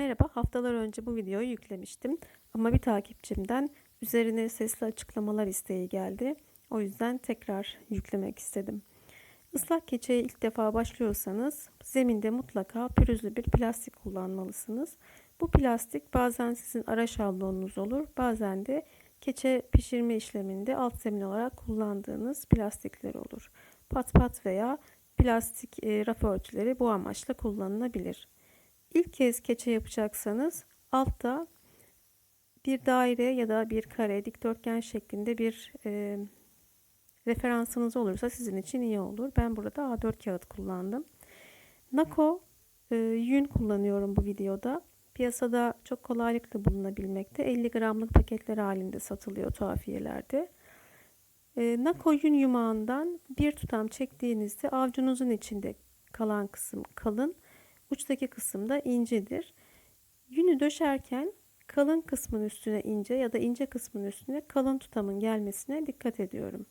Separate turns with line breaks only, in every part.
Merhaba, haftalar önce bu videoyu yüklemiştim ama bir takipçimden üzerine sesli açıklamalar isteği geldi. O yüzden tekrar yüklemek istedim. Islak keçeye ilk defa başlıyorsanız zeminde mutlaka pürüzlü bir plastik kullanmalısınız. Bu plastik bazen sizin ara şablonunuz olur, bazen de keçe pişirme işleminde alt zemin olarak kullandığınız plastikler olur. Pat pat veya plastik e, raf örtüleri bu amaçla kullanılabilir. İlk kez keçe yapacaksanız altta bir daire ya da bir kare dikdörtgen şeklinde bir e, referansınız olursa sizin için iyi olur. Ben burada A4 kağıt kullandım. Nako e, yün kullanıyorum bu videoda. Piyasada çok kolaylıkla bulunabilmekte. 50 gramlık paketler halinde satılıyor tuhafiyelerde. E, Nako yün yumağından bir tutam çektiğinizde avcunuzun içinde kalan kısım kalın uçtaki kısım da incedir. Yünü döşerken kalın kısmın üstüne ince ya da ince kısmın üstüne kalın tutamın gelmesine dikkat ediyorum.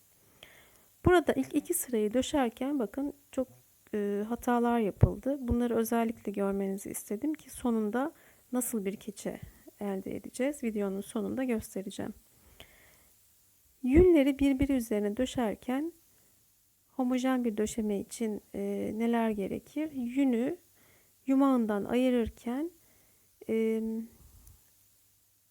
Burada ilk iki sırayı döşerken bakın çok e, hatalar yapıldı. Bunları özellikle görmenizi istedim ki sonunda nasıl bir keçe elde edeceğiz. Videonun sonunda göstereceğim. Yünleri birbiri üzerine döşerken homojen bir döşeme için e, neler gerekir? Yünü yumağından ayırırken e,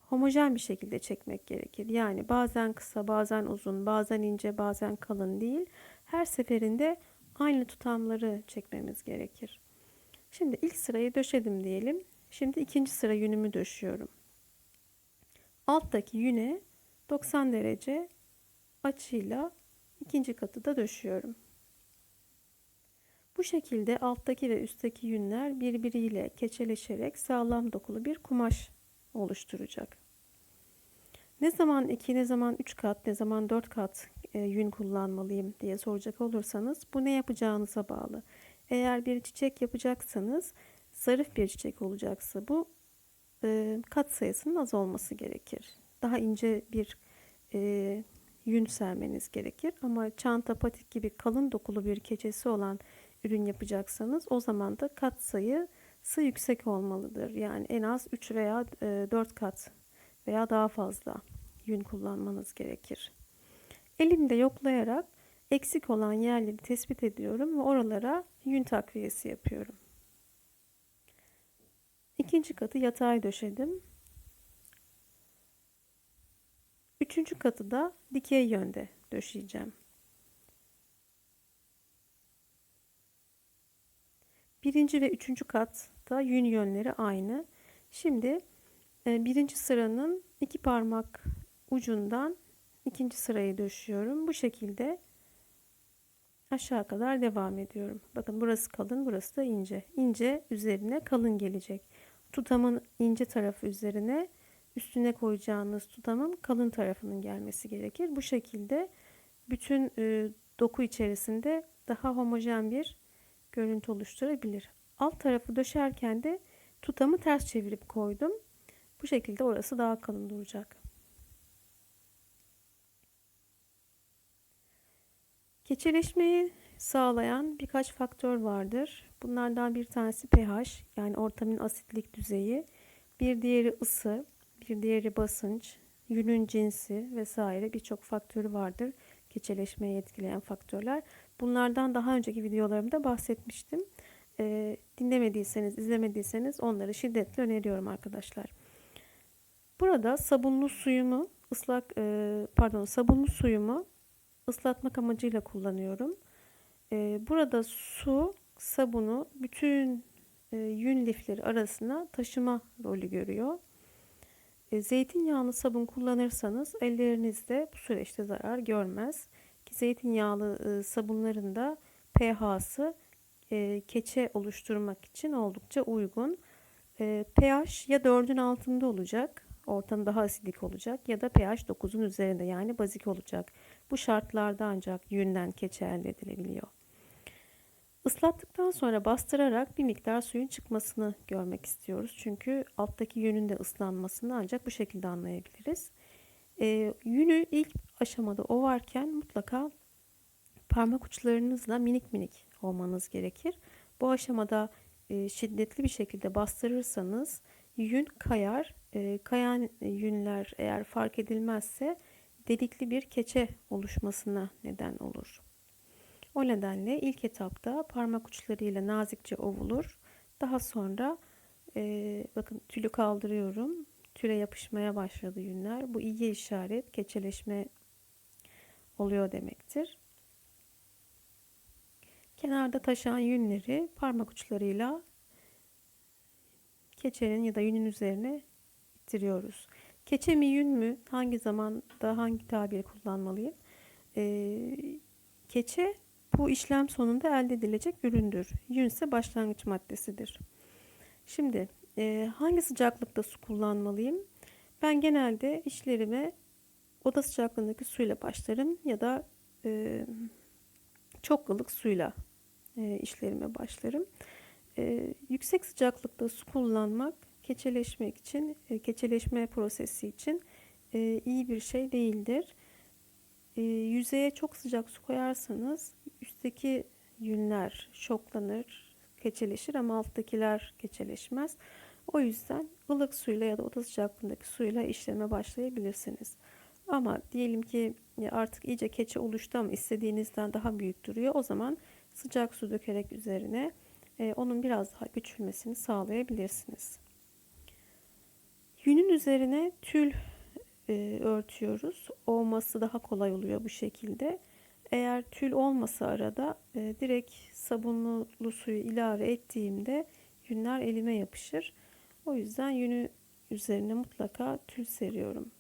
homojen bir şekilde çekmek gerekir. Yani bazen kısa, bazen uzun, bazen ince, bazen kalın değil. Her seferinde aynı tutamları çekmemiz gerekir. Şimdi ilk sırayı döşedim diyelim. Şimdi ikinci sıra yünümü döşüyorum. Alttaki yüne 90 derece açıyla ikinci katı da döşüyorum. Bu şekilde alttaki ve üstteki yünler birbiriyle keçeleşerek sağlam dokulu bir kumaş oluşturacak. Ne zaman 2, ne zaman 3 kat, ne zaman 4 kat e, yün kullanmalıyım diye soracak olursanız bu ne yapacağınıza bağlı. Eğer bir çiçek yapacaksanız zarif bir çiçek olacaksa bu e, kat sayısının az olması gerekir. Daha ince bir e, yün sermeniz gerekir. Ama çanta, patik gibi kalın dokulu bir keçesi olan ürün yapacaksanız o zaman da kat sayısı yüksek olmalıdır. Yani en az 3 veya 4 kat veya daha fazla yün kullanmanız gerekir. Elimde yoklayarak eksik olan yerleri tespit ediyorum ve oralara yün takviyesi yapıyorum. İkinci katı yatay döşedim. Üçüncü katı da dikey yönde döşeyeceğim. Birinci ve üçüncü katta yün yönleri aynı. Şimdi e, birinci sıranın iki parmak ucundan ikinci sırayı döşüyorum. Bu şekilde aşağı kadar devam ediyorum. Bakın burası kalın, burası da ince. İnce üzerine kalın gelecek. Tutamın ince tarafı üzerine üstüne koyacağınız tutamın kalın tarafının gelmesi gerekir. Bu şekilde bütün e, doku içerisinde daha homojen bir görüntü oluşturabilir. Alt tarafı döşerken de tutamı ters çevirip koydum. Bu şekilde orası daha kalın duracak. Keçeleşmeyi sağlayan birkaç faktör vardır. Bunlardan bir tanesi pH yani ortamın asitlik düzeyi, bir diğeri ısı, bir diğeri basınç, yünün cinsi vesaire birçok faktörü vardır. Keçeleşmeyi etkileyen faktörler. Bunlardan daha önceki videolarımda bahsetmiştim. E, dinlemediyseniz, izlemediyseniz onları şiddetle öneriyorum arkadaşlar. Burada sabunlu suyumu ıslak e, pardon sabunlu suyumu ıslatmak amacıyla kullanıyorum. E, burada su sabunu bütün e, yün lifleri arasına taşıma rolü görüyor. E, zeytinyağlı sabun kullanırsanız ellerinizde bu süreçte zarar görmez. Ki zeytinyağlı e, sabunların da pH'sı e, keçe oluşturmak için oldukça uygun. E, pH ya 4'ün altında olacak, ortam daha asidik olacak ya da pH 9'un üzerinde yani bazik olacak. Bu şartlarda ancak yünden keçe elde edilebiliyor. Islattıktan sonra bastırarak bir miktar suyun çıkmasını görmek istiyoruz. Çünkü alttaki yünün de ıslanmasını ancak bu şekilde anlayabiliriz. E, yünü ilk aşamada ovarken mutlaka parmak uçlarınızla minik minik olmanız gerekir. Bu aşamada e, şiddetli bir şekilde bastırırsanız yün kayar. E, kayan yünler eğer fark edilmezse delikli bir keçe oluşmasına neden olur. O nedenle ilk etapta parmak uçlarıyla nazikçe ovulur. Daha sonra e, bakın tülü kaldırıyorum. Tüle yapışmaya başladı yünler. Bu iyi işaret. Keçeleşme oluyor demektir. Kenarda taşan yünleri parmak uçlarıyla keçenin ya da yünün üzerine ittiriyoruz. Keçe mi yün mü? Hangi zamanda hangi tabiri kullanmalıyım? Ee, keçe bu işlem sonunda elde edilecek üründür. Yün ise başlangıç maddesidir. Şimdi e, hangi sıcaklıkta su kullanmalıyım? Ben genelde işlerime oda sıcaklığındaki suyla başlarım ya da e, çok ılık suyla e, işlerime başlarım. E, yüksek sıcaklıkta su kullanmak keçeleşmek için, e, keçeleşme prosesi için e, iyi bir şey değildir. E, yüzeye çok sıcak su koyarsanız üstteki yünler şoklanır, keçeleşir ama alttakiler keçeleşmez. O yüzden ılık suyla ya da oda sıcaklığındaki suyla işleme başlayabilirsiniz. Ama diyelim ki artık iyice keçe oluştu ama istediğinizden daha büyük duruyor. O zaman sıcak su dökerek üzerine e, onun biraz daha küçülmesini sağlayabilirsiniz. Yünün üzerine tül e, örtüyoruz. Olması daha kolay oluyor bu şekilde. Eğer tül olmasa arada e, direkt sabunlu suyu ilave ettiğimde yünler elime yapışır. O yüzden yünü üzerine mutlaka tül seriyorum.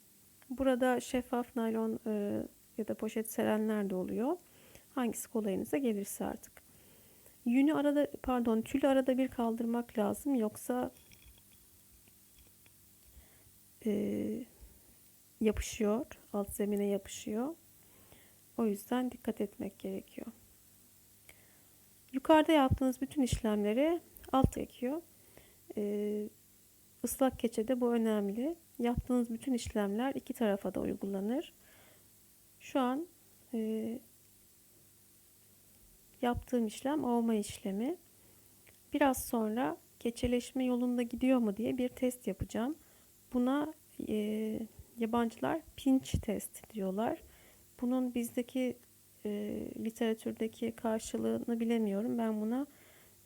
Burada şeffaf naylon e, ya da poşet serenler de oluyor. Hangisi kolayınıza gelirse artık. Yünü arada pardon tülü arada bir kaldırmak lazım yoksa e, yapışıyor. Alt zemine yapışıyor. O yüzden dikkat etmek gerekiyor. Yukarıda yaptığınız bütün işlemleri alt gerekiyor. Ee, ıslak keçede bu önemli. Yaptığınız bütün işlemler iki tarafa da uygulanır. Şu an e, yaptığım işlem ovma işlemi. Biraz sonra keçeleşme yolunda gidiyor mu diye bir test yapacağım. Buna e, yabancılar pinch test diyorlar. Bunun bizdeki e, literatürdeki karşılığını bilemiyorum. Ben buna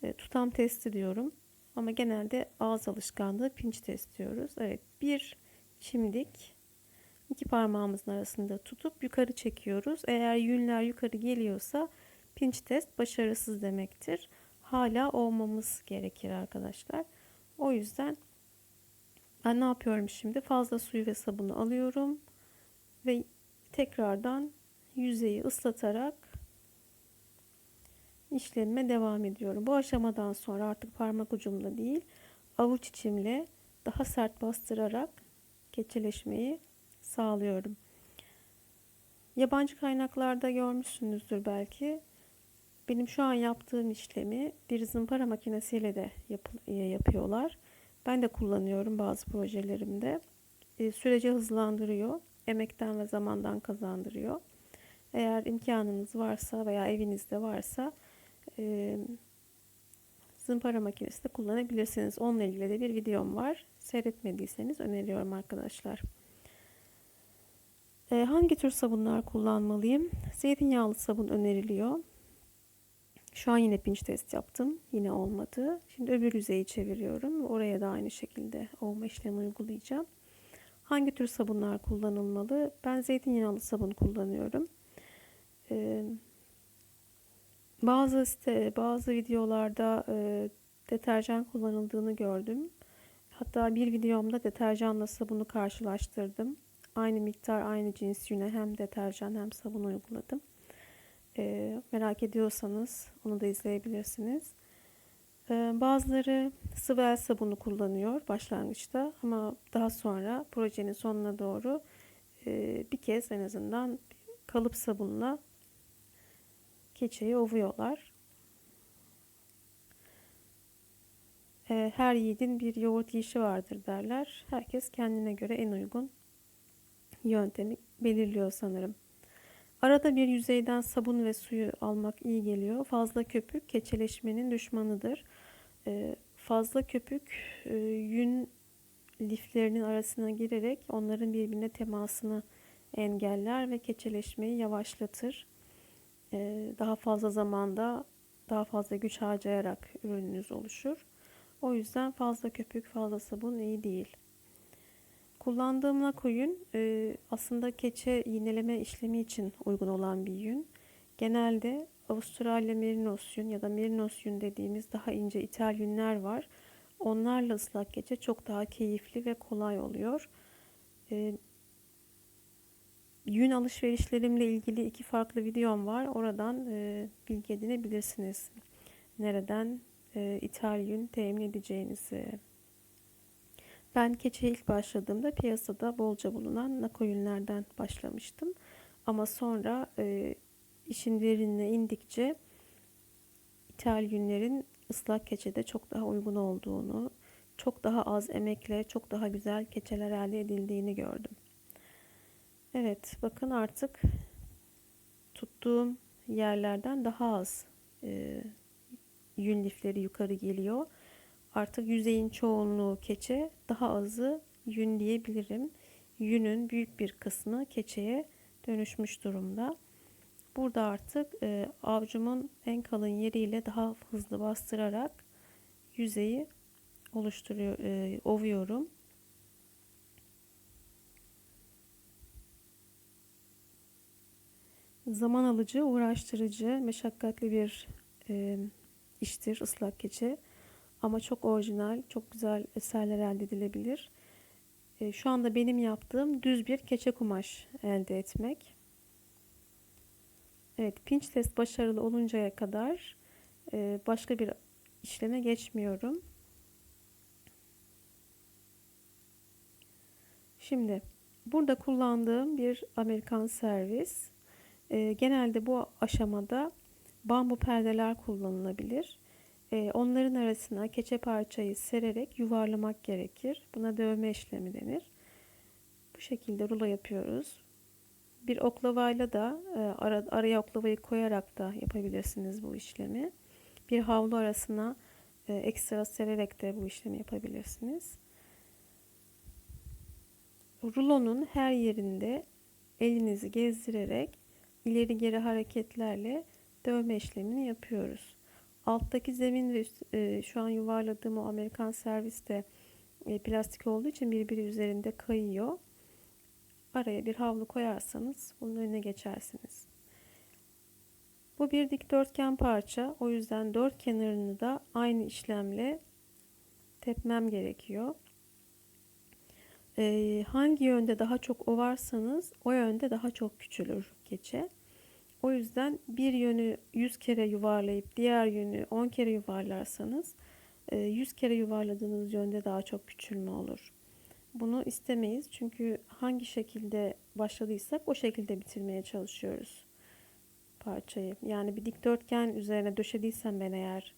e, tutam testi diyorum. Ama genelde ağız alışkanlığı pinch test diyoruz. Evet bir çimdik iki parmağımızın arasında tutup yukarı çekiyoruz. Eğer yünler yukarı geliyorsa pinch test başarısız demektir. Hala olmamız gerekir arkadaşlar. O yüzden ben ne yapıyorum şimdi? Fazla suyu ve sabunu alıyorum ve tekrardan yüzeyi ıslatarak işlemime devam ediyorum. Bu aşamadan sonra artık parmak ucumla değil, avuç içimle daha sert bastırarak keçeleşmeyi sağlıyorum. Yabancı kaynaklarda görmüşsünüzdür belki. Benim şu an yaptığım işlemi bir zımpara makinesiyle de yap yapıyorlar. Ben de kullanıyorum bazı projelerimde. E, süreci hızlandırıyor. Emekten ve zamandan kazandırıyor. Eğer imkanınız varsa veya evinizde varsa e, zımpara makinesi de kullanabilirsiniz. Onunla ilgili de bir videom var. Seyretmediyseniz öneriyorum arkadaşlar. E, hangi tür sabunlar kullanmalıyım? Zeytinyağlı sabun öneriliyor. Şu an yine pinç test yaptım. Yine olmadı. Şimdi öbür yüzeyi çeviriyorum. Oraya da aynı şekilde olma işlemi uygulayacağım. Hangi tür sabunlar kullanılmalı? Ben zeytinyağlı sabun kullanıyorum. Ee, bazı site, bazı videolarda e, deterjan kullanıldığını gördüm. Hatta bir videomda deterjanla sabunu karşılaştırdım. Aynı miktar, aynı cins yüne hem deterjan hem sabun uyguladım. E, merak ediyorsanız onu da izleyebilirsiniz. E, bazıları sıvı el sabunu kullanıyor başlangıçta ama daha sonra projenin sonuna doğru e, bir kez en azından kalıp sabunla keçeyi ovuyorlar. E, her yiğidin bir yoğurt yiyişi vardır derler. Herkes kendine göre en uygun yöntemi belirliyor sanırım. Arada bir yüzeyden sabun ve suyu almak iyi geliyor. Fazla köpük keçeleşmenin düşmanıdır. Ee, fazla köpük e, yün liflerinin arasına girerek onların birbirine temasını engeller ve keçeleşmeyi yavaşlatır. Ee, daha fazla zamanda daha fazla güç harcayarak ürününüz oluşur. O yüzden fazla köpük, fazla sabun iyi değil. Kullandığım lakoyun e, aslında keçe iğneleme işlemi için uygun olan bir yün. Genelde Avustralya Merinos yün ya da Merinos yün dediğimiz daha ince ithal yünler var. Onlarla ıslak keçe çok daha keyifli ve kolay oluyor. Yün alışverişlerimle ilgili iki farklı videom var. Oradan e, bilgi edinebilirsiniz. Nereden e, ithal yün temin edeceğinizi. Ben keçeye ilk başladığımda piyasada bolca bulunan nako yünlerden başlamıştım. Ama sonra e, işin derinine indikçe ithal yünlerin ıslak keçede çok daha uygun olduğunu, çok daha az emekle çok daha güzel keçeler elde edildiğini gördüm. Evet bakın artık tuttuğum yerlerden daha az e, yün lifleri yukarı geliyor. Artık yüzeyin çoğunluğu keçe, daha azı yün diyebilirim. Yünün büyük bir kısmı keçeye dönüşmüş durumda. Burada artık e, avcumun en kalın yeriyle daha hızlı bastırarak yüzeyi oluşturuyor, e, ovuyorum. Zaman alıcı, uğraştırıcı, meşakkatli bir e, iştir ıslak keçe. Ama çok orijinal, çok güzel eserler elde edilebilir. E, şu anda benim yaptığım düz bir keçe kumaş elde etmek. Evet, pinch test başarılı oluncaya kadar e, başka bir işleme geçmiyorum. Şimdi burada kullandığım bir Amerikan servis. E, genelde bu aşamada bambu perdeler kullanılabilir. E, onların arasına keçe parçayı sererek yuvarlamak gerekir. Buna dövme işlemi denir. Bu şekilde rulo yapıyoruz. Bir oklavayla da e, ara, araya oklavayı koyarak da yapabilirsiniz bu işlemi. Bir havlu arasına e, ekstra sererek de bu işlemi yapabilirsiniz. Rulonun her yerinde elinizi gezdirerek ileri geri hareketlerle dövme işlemini yapıyoruz. Alttaki zemin ve üst, e, şu an yuvarladığım o Amerikan serviste e, plastik olduğu için birbiri üzerinde kayıyor. Araya bir havlu koyarsanız bunun önüne geçersiniz. Bu bir dikdörtgen parça. O yüzden dört kenarını da aynı işlemle tepmem gerekiyor. Ee, hangi yönde daha çok ovarsanız o yönde daha çok küçülür keçe. O yüzden bir yönü 100 kere yuvarlayıp diğer yönü 10 kere yuvarlarsanız 100 e, kere yuvarladığınız yönde daha çok küçülme olur. Bunu istemeyiz çünkü hangi şekilde başladıysak o şekilde bitirmeye çalışıyoruz parçayı. Yani bir dikdörtgen üzerine döşediysem ben eğer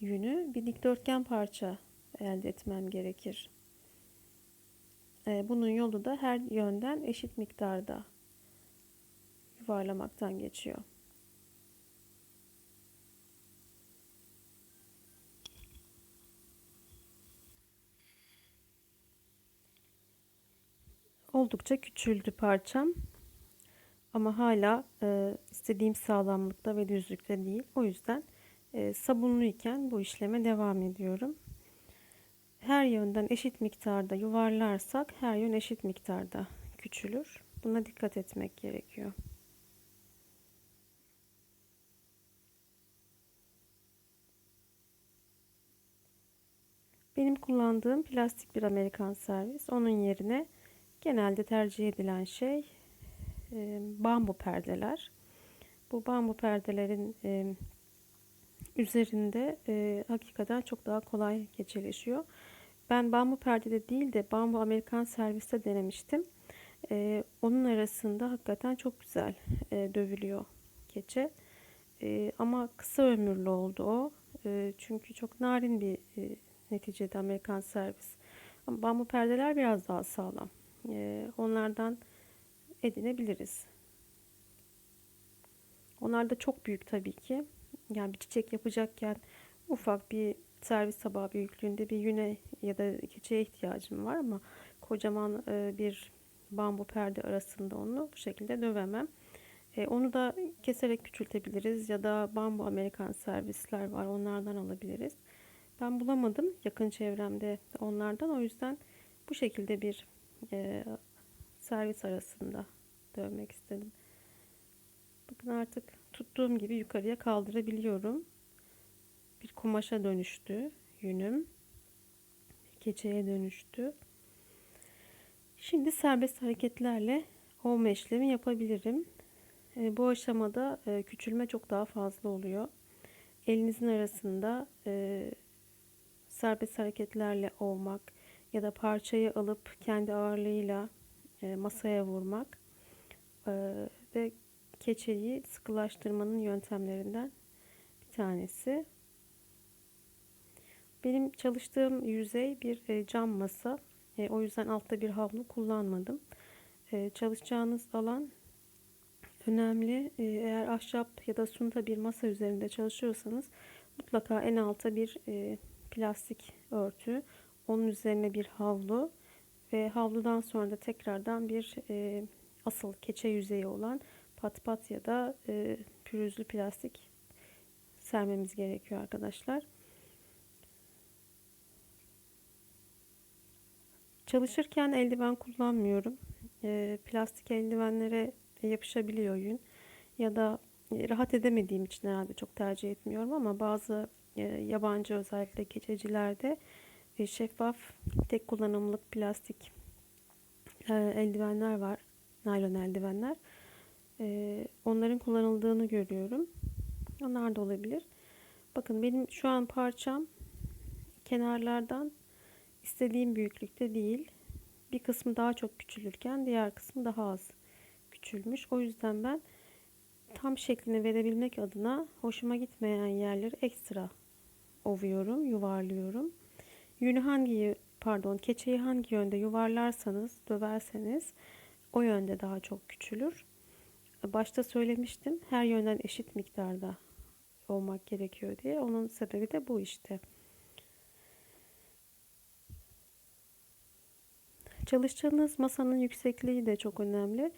yünü bir dikdörtgen parça elde etmem gerekir. E, bunun yolu da her yönden eşit miktarda yuvarlamaktan geçiyor. Oldukça küçüldü parçam. Ama hala e, istediğim sağlamlıkta ve düzlükte değil. O yüzden e, sabunluyken bu işleme devam ediyorum. Her yönden eşit miktarda yuvarlarsak her yön eşit miktarda küçülür. Buna dikkat etmek gerekiyor. Benim kullandığım plastik bir Amerikan servis. Onun yerine genelde tercih edilen şey e, bambu perdeler. Bu bambu perdelerin e, üzerinde e, hakikaten çok daha kolay geçeleşiyor. Ben bambu perdede değil de bambu Amerikan serviste denemiştim. E, onun arasında hakikaten çok güzel e, dövülüyor keçe. E, ama kısa ömürlü oldu o. E, çünkü çok narin bir e, neticede Amerikan servis. Ama bambu perdeler biraz daha sağlam. Ee, onlardan edinebiliriz. Onlar da çok büyük tabii ki. Yani bir çiçek yapacakken ufak bir servis tabağı büyüklüğünde bir yüne ya da keçeye ihtiyacım var ama kocaman e, bir bambu perde arasında onu bu şekilde dövemem. E, onu da keserek küçültebiliriz ya da bambu Amerikan servisler var onlardan alabiliriz. Ben bulamadım yakın çevremde onlardan o yüzden bu şekilde bir e, servis arasında dövmek istedim. Bakın artık tuttuğum gibi yukarıya kaldırabiliyorum. Bir kumaşa dönüştü yünüm. Keçeye dönüştü. Şimdi serbest hareketlerle ovma işlemi yapabilirim. E, bu aşamada e, küçülme çok daha fazla oluyor. Elinizin arasında e, serbest hareketlerle ovmak ya da parçayı alıp kendi ağırlığıyla e, masaya vurmak e, ve keçeyi sıkılaştırmanın yöntemlerinden bir tanesi. Benim çalıştığım yüzey bir e, cam masa. E, o yüzden altta bir havlu kullanmadım. E, çalışacağınız alan önemli. Eğer ahşap ya da sunta bir masa üzerinde çalışıyorsanız mutlaka en alta bir plastik örtü, onun üzerine bir havlu ve havludan sonra da tekrardan bir asıl keçe yüzeyi olan pat pat ya da pürüzlü plastik sermemiz gerekiyor arkadaşlar. Çalışırken eldiven kullanmıyorum. E, plastik eldivenlere yapışabiliyor yün. Ya da e, rahat edemediğim için herhalde çok tercih etmiyorum ama bazı e, yabancı özellikle keçecilerde e, şeffaf tek kullanımlık plastik e, eldivenler var. Naylon eldivenler. E, onların kullanıldığını görüyorum. Onlar da olabilir. Bakın benim şu an parçam kenarlardan istediğim büyüklükte değil. Bir kısmı daha çok küçülürken diğer kısmı daha az küçülmüş. O yüzden ben tam şeklini verebilmek adına hoşuma gitmeyen yerleri ekstra ovuyorum, yuvarlıyorum. Yünü hangi pardon keçeyi hangi yönde yuvarlarsanız, döverseniz o yönde daha çok küçülür. Başta söylemiştim her yönden eşit miktarda olmak gerekiyor diye. Onun sebebi de bu işte. Çalışacağınız masanın yüksekliği de çok önemli.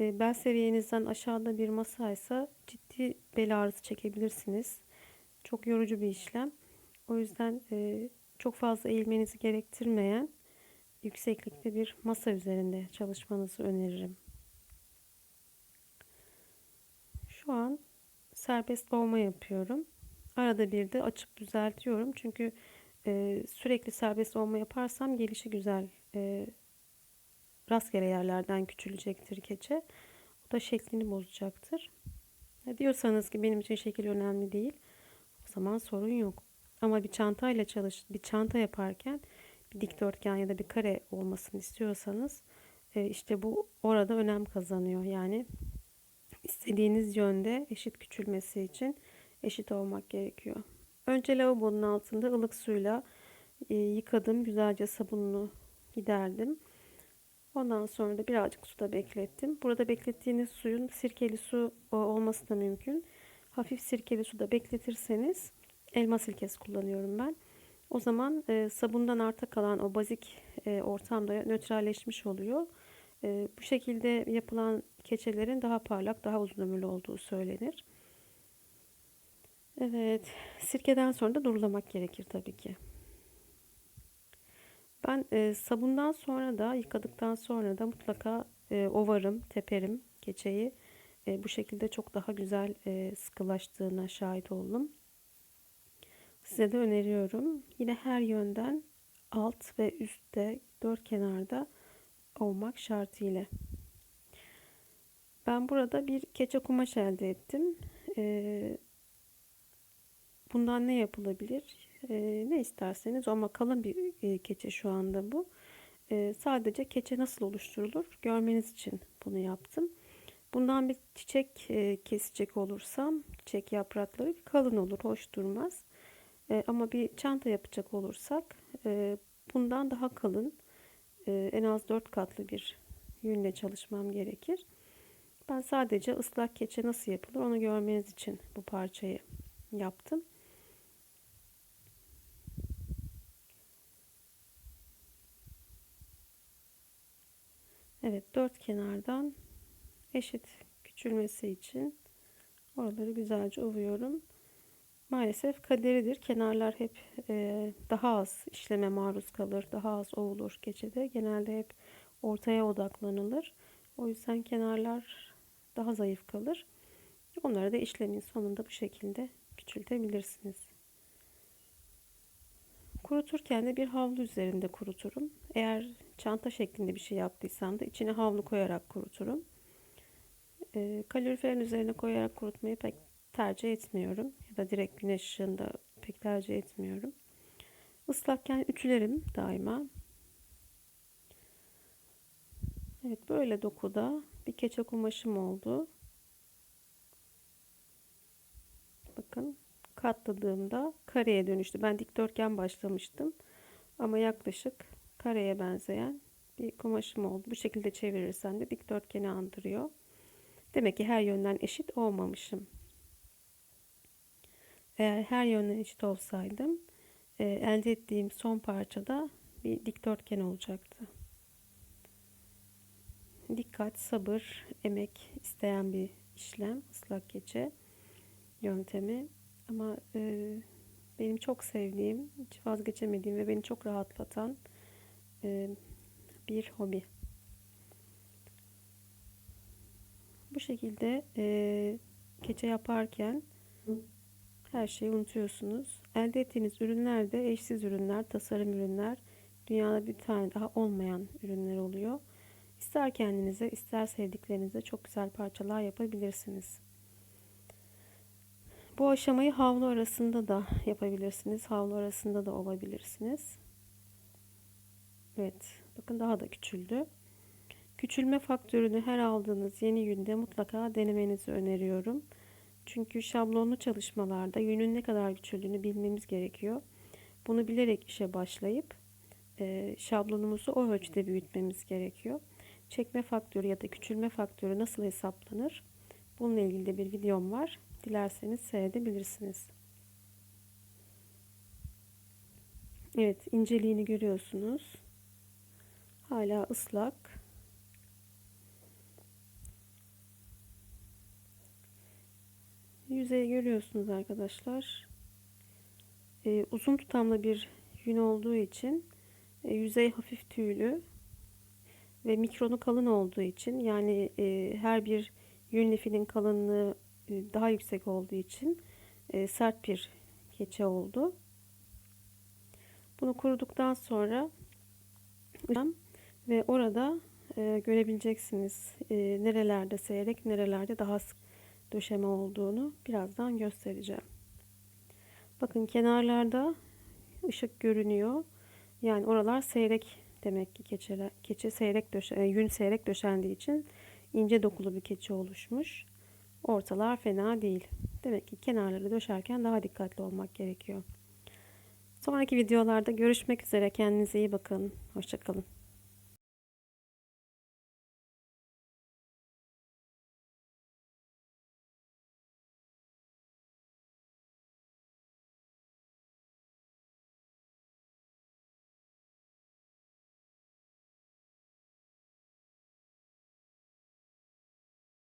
Ee, bel seviyenizden aşağıda bir masaysa ciddi bel ağrısı çekebilirsiniz. Çok yorucu bir işlem. O yüzden e, çok fazla eğilmenizi gerektirmeyen yükseklikte bir masa üzerinde çalışmanızı öneririm. Şu an serbest boğma yapıyorum. Arada bir de açıp düzeltiyorum. Çünkü e, sürekli serbest olma yaparsam gelişi güzel e, rastgele yerlerden küçülecektir keçe. O da şeklini bozacaktır. E, diyorsanız ki benim için şekil önemli değil. O zaman sorun yok. Ama bir çantayla çalış, bir çanta yaparken bir dikdörtgen ya da bir kare olmasını istiyorsanız e, işte bu orada önem kazanıyor. Yani istediğiniz yönde eşit küçülmesi için eşit olmak gerekiyor. Önce lavabonun altında ılık suyla e, yıkadım. Güzelce sabununu giderdim. Ondan sonra da birazcık suda beklettim. Burada beklettiğiniz suyun sirkeli su olması da mümkün. Hafif sirkeli suda bekletirseniz elma sirkesi kullanıyorum ben. O zaman e, sabundan arta kalan o bazik e, ortamda nötralleşmiş oluyor. E, bu şekilde yapılan keçelerin daha parlak, daha uzun ömürlü olduğu söylenir. Evet, sirkeden sonra da durulamak gerekir tabii ki. Ben e, sabundan sonra da yıkadıktan sonra da mutlaka e, ovarım, teperim keçeyi. E, bu şekilde çok daha güzel e, sıkılaştığına şahit oldum. Size de öneriyorum. Yine her yönden alt ve üstte dört kenarda olmak şartıyla. Ben burada bir keçe kumaş elde ettim. Ee, bundan ne yapılabilir? Ee, ne isterseniz ama kalın bir e, keçe şu anda bu. Ee, sadece keçe nasıl oluşturulur görmeniz için bunu yaptım. Bundan bir çiçek e, kesecek olursam çiçek yaprakları kalın olur, hoş durmaz. E, ama bir çanta yapacak olursak e, bundan daha kalın e, en az 4 katlı bir yünle çalışmam gerekir. Ben sadece ıslak keçe nasıl yapılır onu görmeniz için bu parçayı yaptım. Evet dört kenardan eşit küçülmesi için oraları güzelce ovuyorum. Maalesef kaderidir. Kenarlar hep e, daha az işleme maruz kalır. Daha az ovulur keçede. Genelde hep ortaya odaklanılır. O yüzden kenarlar daha zayıf kalır. Onları da işlemin sonunda bu şekilde küçültebilirsiniz. Kuruturken de bir havlu üzerinde kuruturum. Eğer çanta şeklinde bir şey yaptıysam da içine havlu koyarak kuruturum. E, kaloriferin üzerine koyarak kurutmayı pek tercih etmiyorum. Ya da direkt güneş ışığında pek tercih etmiyorum. Islakken ütülerim daima. Evet böyle dokuda bir keçe kumaşım oldu. Bakın katladığımda kareye dönüştü. Ben dikdörtgen başlamıştım. Ama yaklaşık kareye benzeyen bir kumaşım oldu. Bu şekilde çevirirsen de dikdörtgeni andırıyor. Demek ki her yönden eşit olmamışım. Eğer her yönden eşit olsaydım e, elde ettiğim son parçada bir dikdörtgen olacaktı. Dikkat, sabır, emek isteyen bir işlem ıslak keçe yöntemi. Ama e, benim çok sevdiğim, hiç vazgeçemediğim ve beni çok rahatlatan e, bir hobi. Bu şekilde e, keçe yaparken her şeyi unutuyorsunuz. Elde ettiğiniz ürünler de eşsiz ürünler, tasarım ürünler. Dünyada bir tane daha olmayan ürünler oluyor. İster kendinize, ister sevdiklerinize çok güzel parçalar yapabilirsiniz. Bu aşamayı havlu arasında da yapabilirsiniz. Havlu arasında da olabilirsiniz. Evet, bakın daha da küçüldü. Küçülme faktörünü her aldığınız yeni günde mutlaka denemenizi öneriyorum. Çünkü şablonlu çalışmalarda yünün ne kadar küçüldüğünü bilmemiz gerekiyor. Bunu bilerek işe başlayıp e, şablonumuzu o ölçüde büyütmemiz gerekiyor. Çekme faktörü ya da küçülme faktörü nasıl hesaplanır? Bununla ilgili de bir videom var. Dilerseniz seyredebilirsiniz. Evet inceliğini görüyorsunuz. Hala ıslak. Yüzeyi görüyorsunuz arkadaşlar. Ee, uzun tutamlı bir yün olduğu için e, yüzey hafif tüylü ve mikronu kalın olduğu için yani e, her bir yün lifinin kalınlığı e, daha yüksek olduğu için e, sert bir keçe oldu. Bunu kuruduktan sonra ve orada e, görebileceksiniz e, nerelerde seyrek nerelerde daha sık döşeme olduğunu birazdan göstereceğim. Bakın kenarlarda ışık görünüyor. Yani oralar seyrek demek ki keçeler. Keçe seyrek döşe, e, yün seyrek döşendiği için ince dokulu bir keçe oluşmuş. Ortalar fena değil. Demek ki kenarları döşerken daha dikkatli olmak gerekiyor. Sonraki videolarda görüşmek üzere. Kendinize iyi bakın. Hoşçakalın.